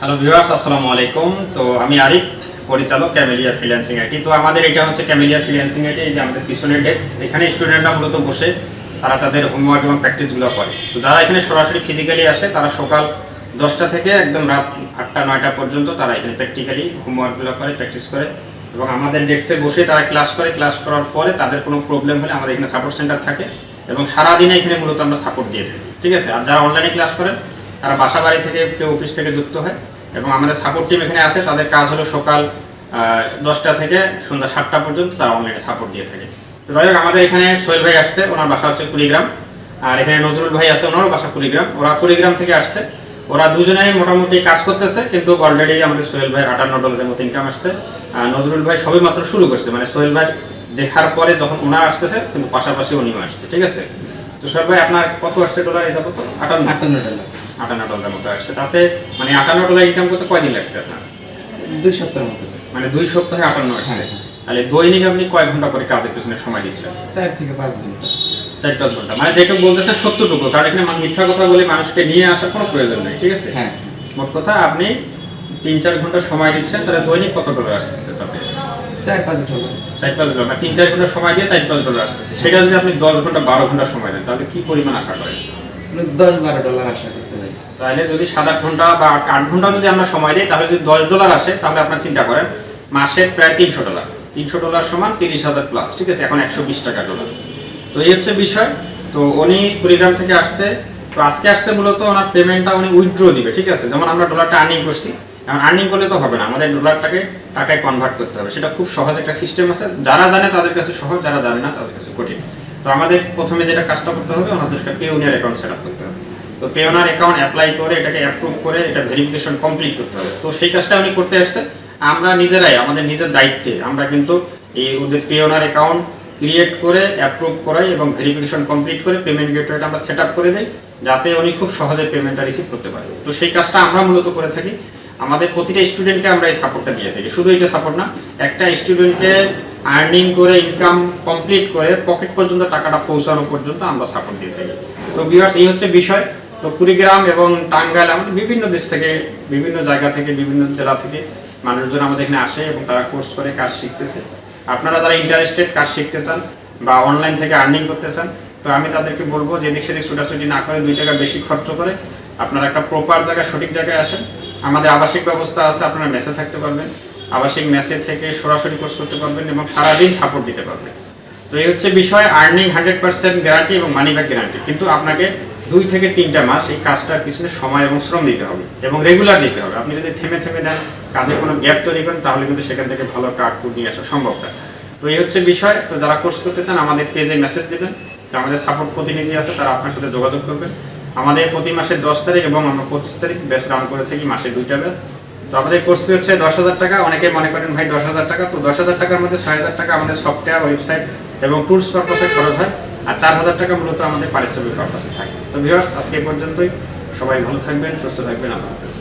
Hello viewers আসসালামু আলাইকুম তো আমি আরিফ, পরিচালক ক্যামেলিয়া ফ্রিল্যান্সিং আইটি তো আমাদের এটা হচ্ছে ক্যামেলিয়া ফ্রিল্যান্সিং আইটি এই যে আমাদের পিছনের ডেস্ক এখানে স্টুডেন্টরা মূলত বসে তারা তাদের হোমওয়ার্ক এবং প্র্যাকটিসগুলো করে। তো যারা এখানে সরাসরি ফিজিক্যালি আসে, তারা সকাল দশটা থেকে একদম রাত আটটা, নয়টা পর্যন্ত তারা এখানে প্র্যাকটিক্যালি হোমওয়ার্কগুলো করে প্র্যাকটিস করে। এবং আমাদের ডেস্কে বসে তারা ক্লাস করে ক্লাস করার পরে তাদের কোনো প্রবলেম হলে আমাদের এখানে সাপোর্ট সেন্টার থাকে। এবং সারাদিনে এখানে মূলত আমরা সাপোর্ট দিয়ে থাকি। ঠিক আছে? আর যারা অনলাইনে ক্লাস করেন তারা বাসা বাড়ি থেকে কেউ অফিস থেকে যুক্ত হয় এবং আমাদের সাপোর্ট টিম এখানে আসে। তাদের কাজ হলো সকাল দশটা থেকে সন্ধ্যা সাতটা পর্যন্ত তারা অনলাইনে সাপোর্ট দিয়ে থাকে। তো যাই হোক, আমাদের এখানে সোহেল ভাই আসছে, ওনার বাসা হচ্ছে কুড়িগ্রাম। আর এখানে নজরুল ভাই আছে, ওনারও বাসা কুড়িগ্রাম। ওরা কুড়িগ্রাম থেকে আসছে। ওরা দুজনেই মোটামুটি কাজ করতেছে, কিন্তু অলরেডি আমাদের সোহেল ভাই আটান্ন ডলারের মতো ইনকাম আসছে। আর নজরুল ভাই সবে মাত্র শুরু করছে। মানে সোহেল ভাই দেখার পরে যখন ওনার আসতেছে, কিন্তু পাশাপাশি উনিও আসছে, ঠিক আছে? তো সোহেল ভাই, আপনার কত আসছে ডলার এই যাব তো আটান্ন। আটান্ন ডলার আটান্ন ডলারের মতো আসছে। তাতে মানে আটান্ন ডলার ইনকাম করতে কয়দিন লাগছে আপনার? দুই সপ্তাহের মতো মানে দুই সপ্তাহে আটান্ন আসছে। হ্যাঁ। তাহলে দৈনিক আপনি কয় ঘণ্টা করে কাজের পিছনে সময় দিচ্ছেন? চার থেকে পাঁচ ঘণ্টা চার পাঁচ ঘণ্টা। মানে যেটুকু বলতেছে সত্যটুকু কারণ এখানে মিথ্যা কথা বলে মানুষকে নিয়ে আসার কোনো প্রয়োজন নেই ঠিক আছে? হ্যাঁ। মোট কথা আপনি তিন চার ঘণ্টা সময় দিচ্ছেন তাহলে দৈনিক কত ডলার আসতেছে তাতে? চার পাঁচ ডলার। চার পাঁচ ডলার মানে তিন চার ঘণ্টা সময় দিয়ে চার পাঁচ ডলার আসতেছে। সেটা যদি আপনি দশ ঘণ্টা বারো ঘণ্টা সময় দেন তাহলে কি পরিমাণ আশা করেন? দশ বারো ডলার আশা করতে পারি। তাহলে যদি সাত আট ঘণ্টা বা আট ঘণ্টা যদি আমরা সময় দিই, তাহলে যদি দশ ডলার আসে, তাহলে আপনার চিন্তা করেন প্রায় তিনশো ডলার। তিনশো ডলার সমান তিরিশ হাজার প্লাস ঠিক আছে? এখন একশো বিশ টাকা ডলার। তো এই হচ্ছে বিষয়। তো উনি কুড়িগ্রাম থেকে আসছে। তো আজকে আসছে মূলত ওনার পেমেন্টটা উনি উইথড্র দিবে, ঠিক আছে? যেমন আমরা ডলারটা আর্নিং করছি। এখন আর্নিং করলে তো হবে না। আমাদের ডলারটাকে টাকায় কনভার্ট করতে হবে। সেটা খুব সহজ একটা সিস্টেম আছে। যারা জানে তাদের কাছে সহজ, যারা জানে না তাদের কাছে কঠিন। তো আমাদের প্রথমে যেটা কাজটা করতে হবে ওনাদের একটা পেউনিয়ার অ্যাকাউন্ট সেট আপ করতে হবে। তো পেওনার অ্যাকাউন্ট অ্যাপ্লাই করে, এটাকে অ্যাপ্রুভ করে, এটা ভেরিফিকেশন কমপ্লিট করতে হবে। তো সেই কাজটা উনি করতে আসছে আমরা নিজেরাই, আমাদের নিজের দায়িত্বে, আমরা কিন্তু এই ওদের পেওনার অ্যাকাউন্ট ক্রিয়েট করে অ্যাপ্রুভ করাই এবং ভেরিফিকেশন কমপ্লিট করে পেমেন্ট গেটওয়েটা আমরা সেট আপ করে দেই, যাতে উনি খুব সহজে পেমেন্টটা রিসিভ করতে পারে। তো সেই কাজটা আমরা মূলত করে থাকি। আমাদের প্রতিটা স্টুডেন্টকে আমরা এই সাপোর্টটা দিয়ে থাকি। শুধু এটা সাপোর্ট না, একটা স্টুডেন্টকে আর্নিং করে ইনকাম কমপ্লিট করে পকেট পর্যন্ত টাকাটা পৌঁছানো পর্যন্ত আমরা সাপোর্ট দিয়ে থাকি। তো বিয়ার্স এই হচ্ছে বিষয়। তো কুড়িগ্রাম এবং টাঙ্গাইল আমাদের বিভিন্ন দেশ থেকে, বিভিন্ন জায়গা থেকে, বিভিন্ন জেলা থেকে মানুষজন আমাদের এখানে আসে এবং তারা কোর্স করে, কাজ শিখতেছে। আপনারা যারা ইন্টারেস্টেড কাজ শিখতে চান বা অনলাইন থেকে আর্নিং করতে চান, তো আমি তাদেরকে বলব যে দিক সেদিক ছোটাছুটি না করে দুই টাকা বেশি খরচ করে আপনারা একটা প্রপার জায়গায়, সঠিক জায়গায় আসেন। আমাদের আবাসিক ব্যবস্থা আছে, আপনারা মেসে থাকতে পারবেন। আবাসিক মেসে থেকে সরাসরি কোর্স করতে পারবেন এবং সারাদিন সাপোর্ট দিতে পারবেন। তো এই হচ্ছে বিষয় আর্নিং হান্ড্রেড পার্সেন্ট গ্যারান্টি এবং মানি ব্যাক গ্যারান্টি কিন্তু আপনাকে দুই থেকে তিনটা মাস এই কাজটার পিছনে সময় এবং শ্রম দিতে হবে এবং রেগুলার দিতে হবে। আপনি যদি থেমে থেমে দেন, কাজে কোনো গ্যাপ তৈরি করেন, তাহলে কিন্তু সেখান থেকে ভালো একটা আউটপুট নিয়ে আসা সম্ভব না। তো এই হচ্ছে বিষয়। তো যারা কোর্স করতে চান, আমাদের পেজে মেসেজ দেবেন। আমাদের সাপোর্ট প্রতিনিধি আছে, তারা আপনার সাথে যোগাযোগ করবেন। আমাদের প্রতি মাসের দশ তারিখ এবং আমরা পঁচিশ তারিখ ব্যাচ রান করে থাকি, মাসে দুইটা ব্যাচ তো আমাদের কোর্স ফি হচ্ছে দশ হাজার টাকা। অনেকে মনে করেন, ভাই, দশ হাজার টাকা? তো দশ হাজার টাকার মধ্যে ছয় হাজার টাকা আমাদের সফটওয়্যার ওয়েবসাইট এবং টুলস পারপাসে খরচ হয়। আর চার হাজার টাকা মূলত আমাদের পারিশ্রমিক পারপাসে থাকে। তো ভিউয়ার্স আজকে পর্যন্তই। সবাই ভালো থাকবেন, সুস্থ থাকবেন। আল্লাহ হাফেজ।